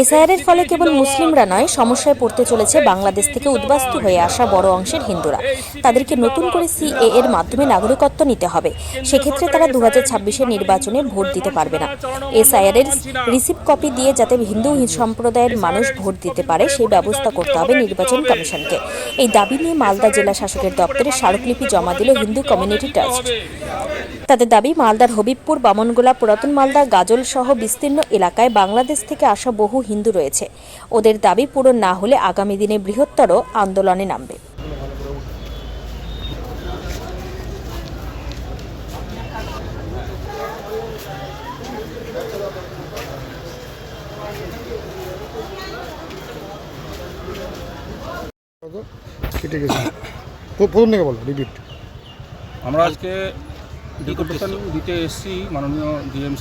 এসআইআরের ফলে কেবল মুসলিমরা নয়, সমস্যায় পড়তে চলেছে বাংলাদেশ থেকে উদ্বাস্তু হয়ে আসা বড় অংশের হিন্দুরা। তাদেরকে নতুন করে সিএ এর মাধ্যমে নাগরিকত্ব নিতে হবে। সেক্ষেত্রে তারা দু হাজার নির্বাচনে ভোট দিতে পারবে না। এসআইআর এর কপি দিয়ে যাতে হিন্দু সম্প্রদায়ের মানুষ ভোট দিতে পারে, সেই ব্যবস্থা করতে হবে নির্বাচন কমিশনকে। এই দাবি নিয়ে মালদা জেলা শাসকের দপ্তরে স্মারকলিপি জমা দিল হিন্দু কমিউনিটি ট্রাস্ট। তাদের দাবি, মালদার হবিবপুর, বামনগোলা, পুরাতন মালদা, গাজল সহ বিস্তীর্ণ এলাকায় বাংলাদেশ থেকে আসা বহু হিন্দু রয়েছে। ওদের দাবি, পূরণ না হলে আগামী দিনে বৃহত্তর আন্দোলনে নামবে। কেটে গেছে। প্রথম থেকে বলো রিপিট আমরা আজকে ডেপুটেশন দিতে এসেছি মাননীয় ডিএম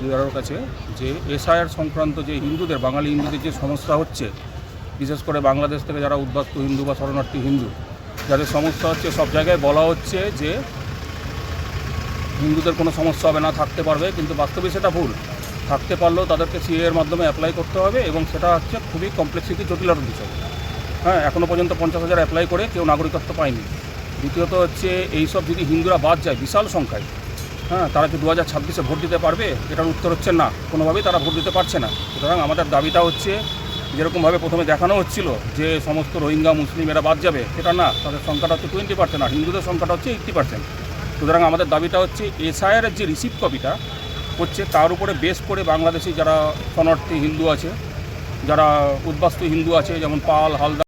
ডিআরওর কাছে, যে এসআইআর সংক্রান্ত যে হিন্দুদের, বাঙালি হিন্দুদের যে সমস্যা হচ্ছে, বিশেষ করে বাংলাদেশ থেকে যারা উদ্বাস্তু হিন্দু বা শরণার্থী হিন্দু, যাদের সমস্যা হচ্ছে, সব জায়গায় বলা হচ্ছে যে হিন্দুদের কোনো সমস্যা হবে না, থাকতে পারবে, কিন্তু বাস্তবে সেটা ভুল। থাকতে পারলেও তাদেরকে সিএ এর মাধ্যমে অ্যাপ্লাই করতে হবে এবং সেটা হচ্ছে খুবই কমপ্লেক্সিটি জটিলতার বিষয়। হ্যাঁ এখনও পর্যন্ত পঞ্চাশ হাজার অ্যাপ্লাই করে কেউ নাগরিকত্ব পায়নি। দ্বিতীয়ত হচ্ছে এইসব যদি হিন্দুরা বাদ যায় বিশাল সংখ্যায় হ্যাঁ তারা কি দু হাজার ছাব্বিশে ভোট দিতে পারবে? এটার উত্তর হচ্ছে না। কোনোভাবেই তারা ভোট দিতে পারছে না। সুতরাং আমাদের দাবিটা হচ্ছে যেরকমভাবে প্রথমে দেখানো হচ্ছিল যে সমস্ত রোহিঙ্গা, মুসলিম এরা বাদ যাবে, সেটা না, তাদের সংখ্যাটা হচ্ছে টোয়েন্টি পার্সেন্ট আর হিন্দুদের সংখ্যাটা হচ্ছে এইট্টি পার্সেন্ট সুতরাং আমাদের দাবিটা হচ্ছে এসআইআরের যে রিসিপ্ট কপিটা হচ্ছে তার উপরে বেস করে বাংলাদেশি যারা শরণার্থী হিন্দু আছে, যারা উদ্বাস্তু হিন্দু আছে, যেমন পাল হালদা